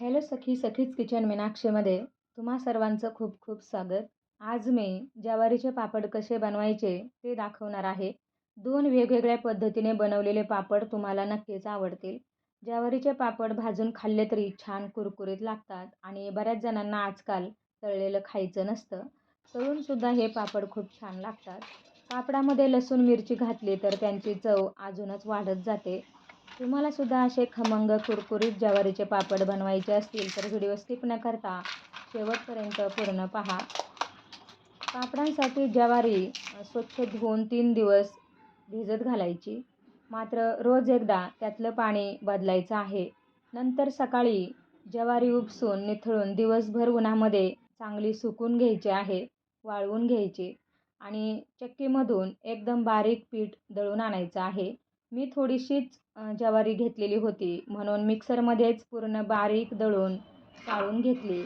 Hello सखी सखीच kitchen मीनाक्षीमध्ये तुम्हा सर्वांचं खूप खूप स्वागत. आज मी ज्वारीचे पापड कसे बनवायचे ते दाखवणार आहे. दोन वेगवेगळ्या पद्धतीने बनवलेले पापड तुम्हाला नक्कीच आवडतील. ज्वारीचे पापड भाजून खाल्ले तरी छान कुरकुरीत लागतात आणि बऱ्याच जणांना आजकाल तळलेलं खायचं नसतं. तळूनसुद्धा हे पापड खूप छान लागतात. पापडामध्ये लसूण मिरची घातली तर त्यांची चव अजूनच वाढत जाते. तुम्हाला सुद्धा असे खमंग कुरकुरीत ज्वारीचे पापड बनवायचे असतील तर व्हिडिओ स्किप न करता शेवटपर्यंत पूर्ण पहा. पापडांसाठी ज्वारी स्वच्छ धुवून तीन दिवस भिजत घालायची. मात्र रोज एकदा त्यातलं पाणी बदलायचं आहे. नंतर सकाळी ज्वारी उपसून निथळून दिवसभर उन्हामध्ये चांगली सुकून घ्यायची आहे वाळवून घ्यायची आणि चक्कीमधून एकदम बारीक पीठ दळून आणायचं आहे. मी थोडीशीच ज्वारी घेतलेली होती. म्हणून मिक्सरमध्येच पूर्ण बारीक दळून चाळून घेतली.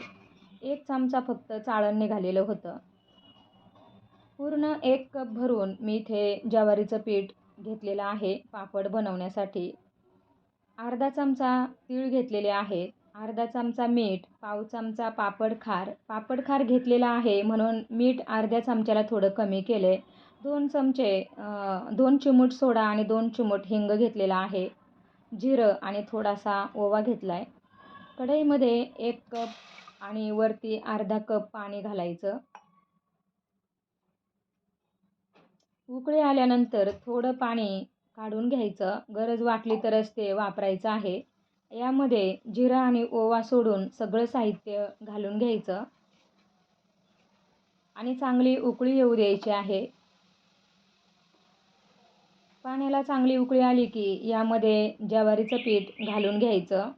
एक चमचा फक्त चाळण निघालेलं होतं. पूर्ण एक कप भरून मी इथे ज्वारीचं पीठ घेतलेलं आहे पापड बनवण्यासाठी. अर्धा चमचा तीळ घेतलेले आहेत अर्धा चमचा मीठ पाव चमचा पापड खार. पापड खार घेतलेला आहे म्हणून मीठ अर्ध्या चमच्याला थोडं कमी केलं आहे दोन चमचे दोन चिमूट सोडा आणि दोन चिमूट हिंग घेतलेला आहे. जिरं आणि थोडासा ओवा घेतला आहे कढईमध्ये एक कप आणि वरती अर्धा कप पाणी घालायचं. उकळी आल्यानंतर थोडं पाणी काढून घ्यायचं. गरज वाटली तरच ते वापरायचं आहे. यामध्ये जिरा आणि ओवा सोडून सगळं साहित्य घालून घ्यायचं. आणि चांगली उकळी येऊ द्यायची आहे. पाण्याला चांगली उकळी आली की यामध्ये ज्वारीचं पीठ घालून घ्यायचं.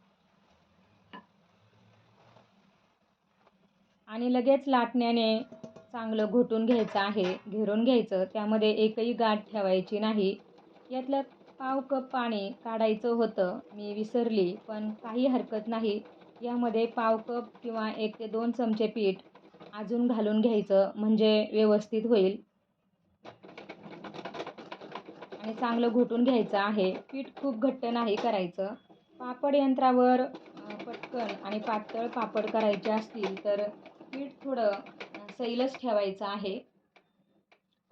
आणि लगेच लाटण्याने चांगलं घोटून घ्यायचं आहे घेरून घ्यायचं. त्यामध्ये एकही गाठ ठेवायची नाही. यातलं पाव कप पाणी काढायचं होतं मी विसरली पण काही हरकत नाही. यामध्ये पाव कप किंवा एक ते दोन चमचे पीठ अजून घालून घ्यायचं म्हणजे व्यवस्थित होईल. आणि चांगलं घोटून घ्यायचं आहे. पीठ खूप घट्ट नाही करायचं. पापड यंत्रावर पटकन आणि पातळ पापड करायचे असतील तर पीठ थोडं सैलच ठेवायचं आहे.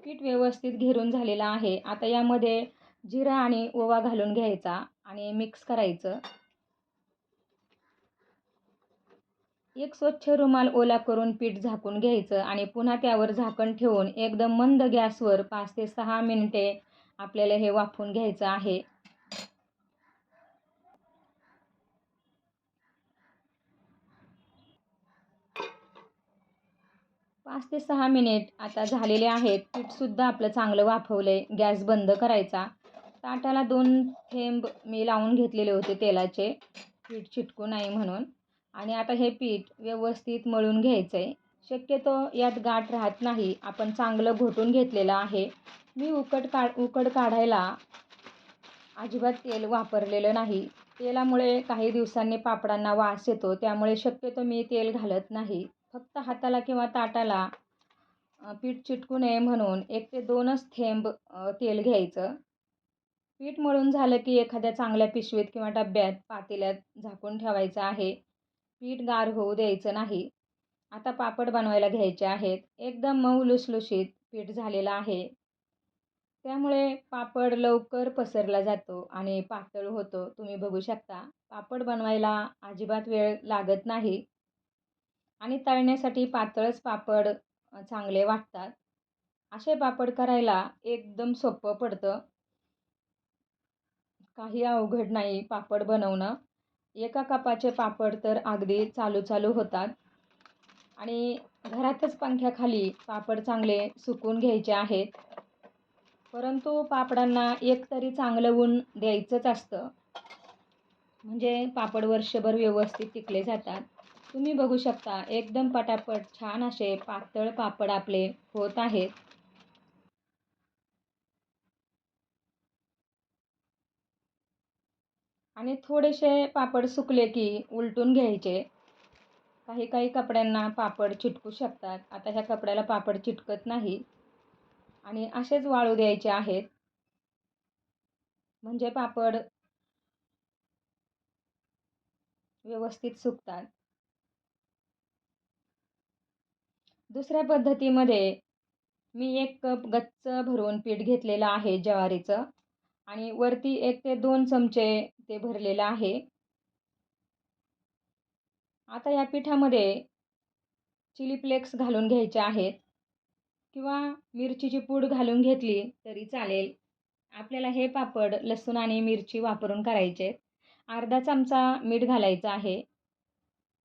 पीठ व्यवस्थित घेरून झालेलं आहे. आता यामध्ये जिरा आणि ओवा घालून घ्यायचा आणि मिक्स करायचं. एक स्वच्छ रुमाल ओला करून पीठ झाकून घ्यायचं आणि पुन्हा त्यावर झाकण ठेवून एकदम मंद गॅसवर पाच ते सहा मिनिटे आपल्याला हे वाफून घ्यायचं आहे. पाच ते सहा मिनिट आता झालेले आहेत. पीठसुद्धा आपलं चांगलं वाफवलं आहे गॅस बंद करायचा. ताटाला दोन थेंब मी लावून घेतलेले होते तेलाचे. पीठ चिटकू नाही म्हणून. आणि आता हे पीठ व्यवस्थित मळून घ्यायचं आहे शक्यतो यात गाठ राहत नाही. आपण चांगलं घोटून घेतलेलं आहे. मी उकड काढ उकड काढायला अजिबात तेल वापरलेलं नाही. तेलामुळे काही दिवसांनी पापडांना वास येतो. त्यामुळे शक्यतो मी तेल घालत नाही. फक्त हाताला किंवा ताटाला पीठ चिटकू नये म्हणून एक ते दोनच थेंब तेल घ्यायचं. पीठ मळून झालं की एखाद्या चांगल्या पिशवीत किंवा डब्यात पातेल्यात झाकून ठेवायचं आहे. पीठ गार होऊ द्यायचं नाही. आता पापड बनवायला घ्यायचे आहेत. एकदम मऊ लुसलुशीत पीठ झालेलं आहे. त्यामुळे पापड लवकर पसरला जातो आणि पातळ होतो. तुम्ही बघू शकता. पापड बनवायला अजिबात वेळ लागत नाही. आणि तळण्यासाठी पातळच पापड चांगले वाटतात. असे पापड करायला एकदम सोपं पडतं. काही अवघड नाही पापड बनवणं. एका कपाचे पापड तर अगदी चालू चालू होतात. आणि घरातच पंख्याखाली पापड चांगले सुकून घ्यायचे आहेत. परंतु पापडांना एक तरी चांगलं ऊन द्यायचंच असतं. म्हणजे पापड वर्षभर व्यवस्थित टिकले जातात. तुम्ही बघू शकता एकदम पटापट छान असे पातळ पापड आपले होत आहेत. आणि थोडेसे पापड सुकले की उलटून घ्यायचे. काही काही कपड्यांना पापड चिटकू शकतात. आता ह्या कपड्याला पापड चिटकत नाही आणि असेच वाळू द्यायचे आहेत. म्हणजे पापड व्यवस्थित सुकतात. दुसऱ्या पद्धतीमध्ये मी एक कप गच्च भरून पीठ घेतलेलं आहे ज्वारीचं. आणि वरती एक ते दोन चमचे ते भरलेलं आहे. आता या पिठामध्ये चिली फ्लेक्स घालून घ्यायचे आहेत. किंवा मिरचीची पूड घालून घेतली तरी चालेल. आपल्याला हे पापड लसूण आणि मिरची वापरून करायचे. अर्धा चमचा मीठ घालायचं आहे.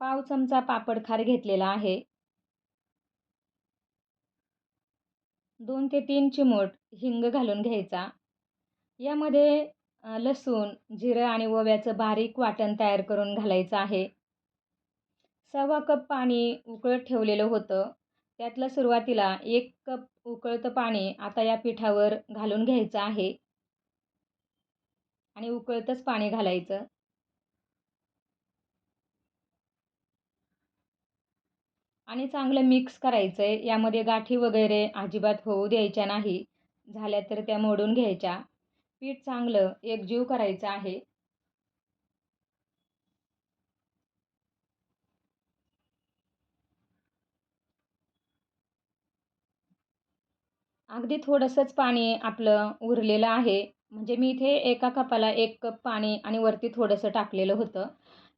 पाव चमचा पापड खार घेतलेला आहे. दोन ते तीन चिमूट हिंग घालून घ्यायचा. यामध्ये लसूण जिरं आणि ओव्याचं बारीक वाटण तयार करून घालायचं आहे. सव्वा कप पाणी उकळत ठेवलेलं होतं. त्यातलं सुरुवातीला एक कप उकळतं पाणी आता या पिठावर घालून घ्यायचं आहे. आणि उकळतच पाणी घालायचं. आणि चांगलं मिक्स करायचं आहे यामध्ये गाठी वगैरे अजिबात होऊ द्यायच्या नाही. झाल्या तर त्या मोडून घ्यायच्या. पीठ चांगलं एकजीव करायचं आहे. अगदी थोडंसंच पाणी आपलं उरलेलं आहे. म्हणजे मी इथे एका कपाला एक कप पाणी आणि वरती थोडंसं टाकलेलं होतं.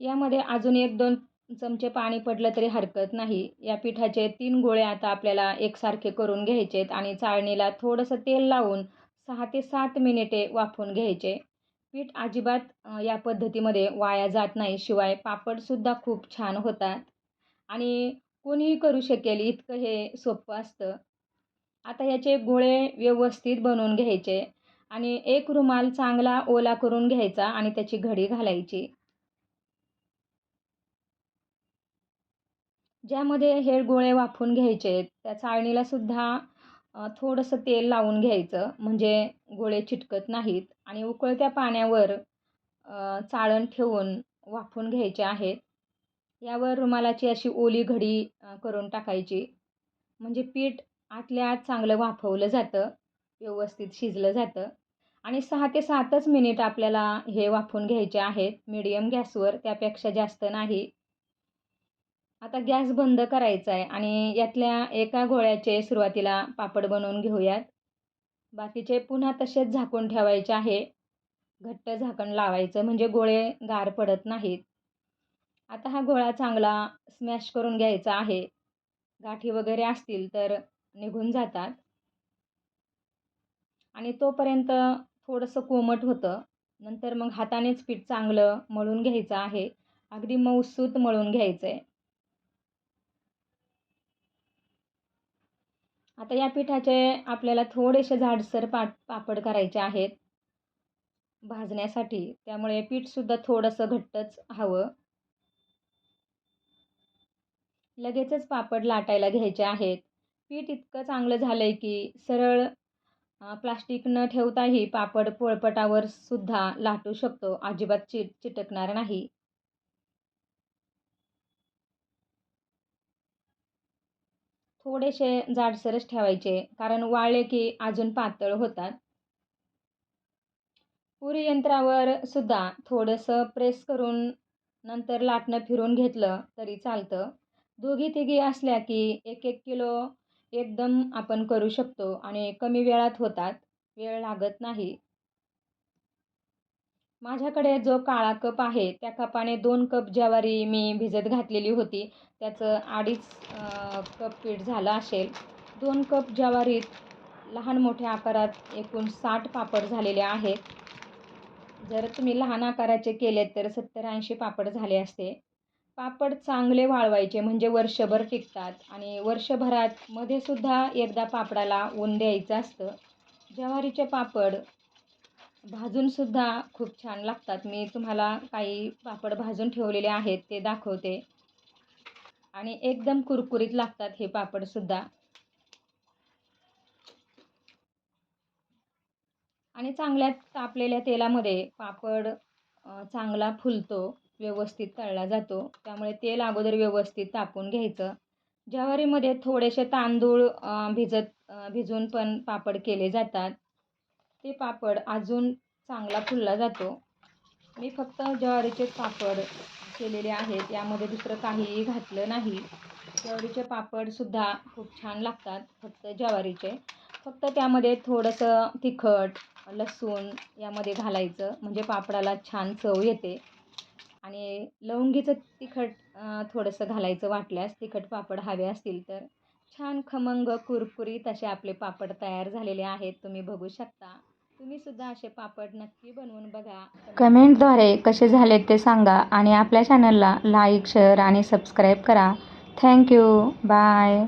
यामध्ये अजून एक दोन चमचे पाणी पडलं तरी हरकत नाही. या पिठाचे तीन गोळे आता आपल्याला एकसारखे करून घ्यायचे आहेत आणि चाळणीला थोडंसं तेल लावून सहा ते सात मिनिटे वाफून घ्यायचे. पीठ अजिबात या पद्धतीमध्ये वाया जात नाही. शिवाय पापडसुद्धा खूप छान होतात. आणि कोणीही करू शकेल इतकं हे सोपं असतं. आता याचे गोळे व्यवस्थित बनवून घ्यायचे आणि एक रुमाल चांगला ओला करून घ्यायचा आणि त्याची घडी घालायची. ज्यामध्ये हे गोळे वाफून घ्यायचे त्या चाळणीला सुद्धा थोडंसं तेल लावून घ्यायचं म्हणजे गोळे चिटकत नाहीत आणि उकळत्या पाण्यावर चाळण ठेवून वाफून घ्यायचे आहेत. यावर रुमालाची अशी ओली घडी करून टाकायची. म्हणजे पीठ आतल्या आत चांगलं वाफवलं जातं व्यवस्थित शिजलं जातं आणि सहा ते सातच मिनिट आपल्याला हे वाफून घ्यायचे आहेत. मीडियम गॅसवर त्यापेक्षा जास्त नाही. आता गॅस बंद करायचा आहे आणि यातल्या एका गोळ्याचे सुरुवातीला पापड बनवून घेऊयात. बाकीचे पुन्हा तसेच झाकून ठेवायचे आहे. घट्ट झाकण लावायचं म्हणजे गोळे गार पडत नाहीत. आता हा गोळा चांगला स्मॅश करून घ्यायचा आहे. गाठी वगैरे असतील तर निघून जातात. आणि तोपर्यंत थोडंसं कोमट होतं. नंतर मग हातानेच पीठ चांगलं मळून घ्यायचं आहे. अगदी मऊसूत मळून घ्यायचं आहे आता या पिठाचे आपल्याला थोडेसे झाडसर पा पापड करायचे आहेत. भाजण्यासाठी. त्यामुळे पीठसुद्धा थोडंसं घट्टच हवं. लगेचच पापड लाटायला घ्यायचे आहेत. पीठ इतकं चांगलं झालं आहे की सरळ प्लास्टिक न ठेवताही पापड पोळपटावर सुद्धा लाटू शकतो. अजिबात चिट चिटकणार नाही. थोडेसे जाडसरच ठेवायचे कारण वाळले की अजून पातळ होतात. पुरी यंत्रावर सुद्धा थोडंसं प्रेस करून नंतर लाटणं फिरून घेतलं तरी चालतं. दोघी तिघी असल्या की एक एक किलो एकदम आपण करू शकतो आणि कमी वेळात होतात. वेळ लागत नाही. माझ्याकडे जो काळा कप आहे त्या कपाने दोन कप ज्वारी मी भिजत घातलेली होती त्याचं अडीच कप पीठ झालं असेल. दोन कप ज्वारीत लहान मोठ्या आकारात एकूण साठ पापड झालेले आहेत. जर तुम्ही लहान आकाराचे केले तर सत्तर ऐंशी पापड झाले असते. पापड चांगले वाळवायचे म्हणजे वर्षभर टिकतात. आणि वर्षभरात मध्ये सुद्धा एकदा पापडाला ऊन द्यायचं असतं. ज्वारीचे पापड भाजूनसुद्धा खूप छान लागतात. मी तुम्हाला काही पापड भाजून ठेवलेले आहेत ते दाखवते. आणि एकदम कुरकुरीत लागतात हे पापडसुद्धा आणि चांगल्या तापलेल्या तेलामध्ये पापड चांगला फुलतो. व्यवस्थित तळला जातो. त्यामुळे तेल अगोदर व्यवस्थित तापून घ्यायचं. ज्वारीमध्ये थोडेसे तांदूळ भिजत भिजून पण पापड केले जातात. ते पापड अजून चांगला फुलला जातो. मी फक्त ज्वारीचे पापड केलेले आहेत. यामध्ये दुसरं काहीही घातलं नाही. ज्वारीचे पापडसुद्धा खूप छान लागतात फक्त ज्वारीचे. फक्त त्यामध्ये थोडंसं तिखट लसूण यामध्ये घालायचं. म्हणजे पापडाला छान चव येते. आणि लवंगीचं तिखट थोडंसं घालायचं वाटल्यास तिखट पापड हवे असतील तर. छान खमंग कुरकुरीत असे आपले पापड तयार झालेले आहेत तुम्ही बघू शकता. तुम्ही सुद्धा असे पापड नक्की बनवून बघा. कमेंटद्वारे कसे झाले ते सांगा आणि आपल्या चॅनलला लाईक शेअर आणि सबस्क्राईब करा. Thank you bye.